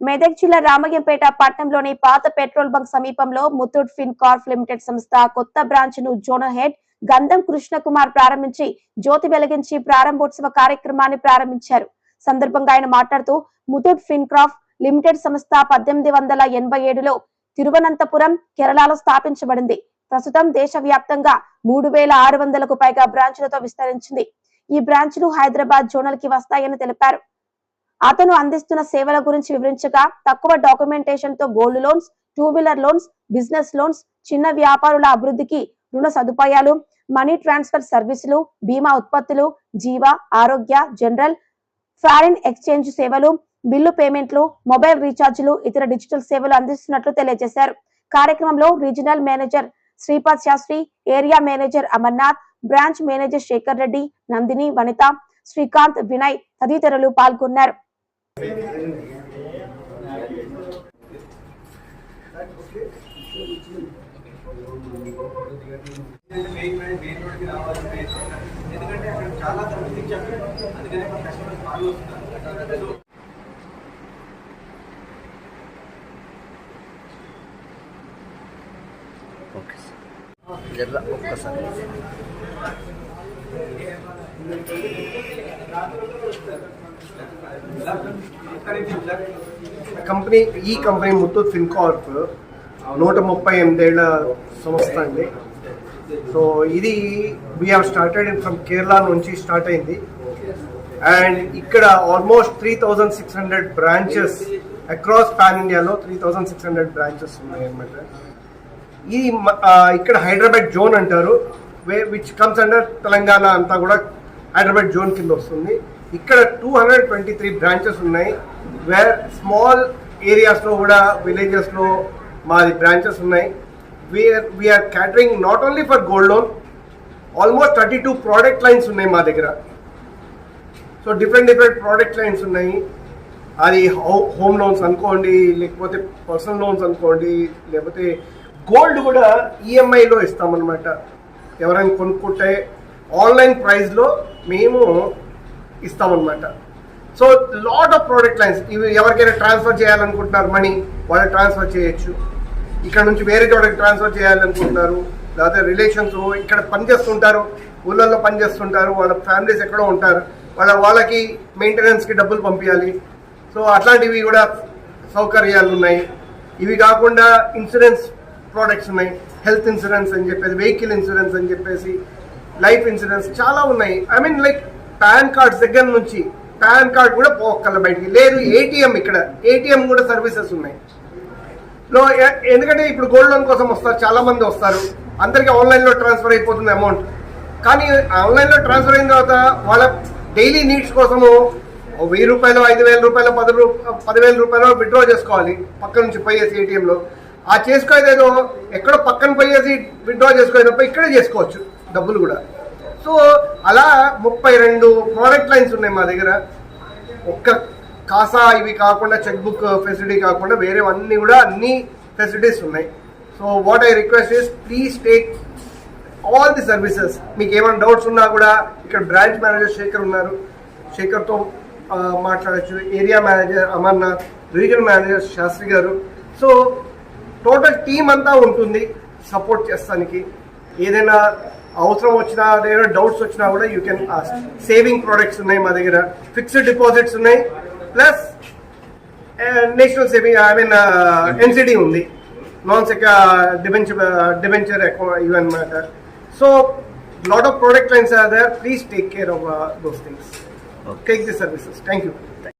మెదక్ జిల్లా రామయ్యంపేట పట్టణంలోని పాత పెట్రోల్ బంక్ సమీపంలో ముత్తూట్ ఫిన్ కార్ప్ లిమిటెడ్ సంస్థ కొత్త బ్రాంచ్ను జోనల్ హెడ్ గంధం కృష్ణకుమార్ ప్రారంభించి జ్యోతి వెలిగించి ప్రారంభోత్సవ కార్యక్రమాన్ని ప్రారంభించారు. సందర్భంగా ఆయన మాట్లాడుతూ ముతూట్ ఫిన్క్రాఫ్ట్ లిమిటెడ్ సంస్థ పద్దెనిమిది వందల ఎనభై ఏడులో తిరువనంతపురం కేరళలో స్థాపించబడింది. ప్రస్తుతం దేశవ్యాప్తంగా మూడు వేల ఆరు వందలకు పైగా బ్రాంచ్లతో విస్తరించింది. ఈ బ్రాంచ్లు హైదరాబాద్ జోనల్కి వస్తాయని తెలిపారు. అతను అందిస్తున్న సేవల గురించి వివరించగా తక్కువ డాక్యుమెంటేషన్తో gold loans two wheeler loans business loans చిన్న వ్యాపారుల అభివృద్ధికి రుణ సదుపాయాలు మనీ ట్రాన్స్ఫర్ సర్వీసులు బీమా ఉత్పత్తులు జీవ ఆరోగ్య జనరల్ ఫారిన్ ఎక్స్చేంజ్ సేవలు బిల్లు పేమెంట్లు మొబైల్ రీఛార్జీలు ఇతర డిజిటల్ సేవలు అందిస్తున్నట్లు తెలియజేశారు. కార్యక్రమంలో regional manager Shripad Shastri area manager Amarnath branch manager Shekhar Reddy Nandini Vanitha Srikanth Vinay తదితరులు పాల్గొన్నారు. ఎందుకంటే అక్కడ చాలా తక్కువ చెప్పారు అందుకనే మా కస్టమర్స్ ఫాలో అవుతున్నారు సో ఓకే సార్ జర ఒక్కసారి కంపెనీ ఈ కంపెనీ ముత్తూట్ ఫిన్కార్ప్ నూట ముప్పై ఎనిమిదేళ్ళ సంస్థ అండి. సో ఇది we have started from Kerala నుంచి స్టార్ట్ అయింది. అండ్ ఇక్కడ almost three thousand six hundred branches across pan ఇండియాలో three thousand six hundred branches ఉన్నాయన్నమాట. ఈ ఇక్కడ హైదరాబాద్ జోన్ అంటారు way which comes under Telangana అంతా కూడా హైదరాబాద్ జోన్ కింద వస్తుంది. ఇక్కడ two hundred twenty three branches ఉన్నాయి వేర్ స్మాల్ ఏరియాస్లో కూడా విలేజెస్లో మాది బ్రాంచెస్ ఉన్నాయి. We are we are catering not only for gold loan almost thirty two product lines ఉన్నాయి మా దగ్గర. So different different product lines ఉన్నాయి. అది హోమ్ లోన్స్ అనుకోండి లేకపోతే పర్సనల్ లోన్స్ అనుకోండి లేకపోతే గోల్డ్ కూడా ఈఎంఐలో ఇస్తామన్నమాట. ఎవరైనా కొనుక్కుంటే ఆన్లైన్ ప్రైస్లో మేము ఇస్తామన్నమాట. So lot of product lines ఇవి ఎవరికైనా ట్రాన్స్ఫర్ చేయాలనుకుంటున్నారు మనీ వాళ్ళు ట్రాన్స్ఫర్ చేయొచ్చు. ఇక్కడ నుంచి వేరే చోటకి ట్రాన్స్ఫర్ చేయాలనుకుంటున్నారు. లేకపోతే రిలేషన్స్ ఇక్కడ పనిచేస్తుంటారు ఊళ్ళల్లో పనిచేస్తుంటారు వాళ్ళ ఫ్యామిలీస్ ఎక్కడో ఉంటారు. వాళ్ళ వాళ్ళకి మెయింటెనెన్స్కి డబ్బులు పంపించాలి సో అట్లాంటివి కూడా సౌకర్యాలు ఉన్నాయి. ఇవి కాకుండా ఇన్సూరెన్స్ ప్రోడక్ట్స్ ఉన్నాయి. హెల్త్ ఇన్సూరెన్స్ అని చెప్పేసి వెహికల్ ఇన్సూరెన్స్ అని చెప్పేసి లైఫ్ ఇన్సూరెన్స్ చాలా ఉన్నాయి. I mean like PAN card దగ్గర నుంచి పాన్ కార్డ్ కూడా పోక్కల బయటికి. లేదు ఏటీఎం ఇక్కడ. ఏటీఎం కూడా సర్వీసెస్ ఉన్నాయి. లో ఎందుకంటే ఇప్పుడు గోల్డ్ లోన్ కోసం వస్తారు చాలా మంది వస్తారు. అందరికీ ఆన్లైన్లో ట్రాన్స్ఫర్ అయిపోతుంది అమౌంట్ కానీ ఆన్లైన్లో ట్రాన్స్ఫర్ అయిన తర్వాత వాళ్ళ డైలీ నీడ్స్ కోసము వెయ్యి రూపాయలు ఐదు వేల రూపాయలు పది రూ పదివేల రూపాయలు విత్డ్రా చేసుకోవాలి. పక్క నుంచి పోయేసి ఏటీఎంలో ఆ చేసుకోలేదో ఎక్కడో పక్కన పోయేసి విత్డ్రా చేసుకోలేదప్ప ఇక్కడే చేసుకోవచ్చు డబ్బులు కూడా. సో అలా ముప్పై రెండు ప్రోడక్ట్ లైన్స్ ఉన్నాయి మా దగ్గర. ఒక్క కాసా ఇవి కాకుండా చెక్ బుక్ ఫెసిలిటీ కాకుండా వేరే కూడా అన్ని ఫెసిలిటీస్ ఉన్నాయి. So what I request is please take all the services మీకు ఏమైనా డౌట్స్ ఉన్నా కూడా ఇక్కడ బ్రాంచ్ మేనేజర్ శేఖర్ ఉన్నారు. శేఖర్తో మాట్లాడచ్చు. Area manager Amarnath regional manager Shastri garu. So total team అంతా ఉంటుంది. సపోర్ట్ చేస్తానికి. ఏదైనా అవసరం వచ్చినా ఏదైనా డౌట్స్ వచ్చినా కూడా యూ కెన్ సేవింగ్ ప్రోడక్ట్స్ ఉన్నాయి మా దగ్గర. ఫిక్స్డ్ డిపాజిట్స్ ఉన్నాయి. Plus national saving I mean NCD ఉంది. నాన్ సెక్ డిబెంచర్ డిబెంచర్ ఇవి అనమాట so lot of product lines are there please take care of those things take the services thank you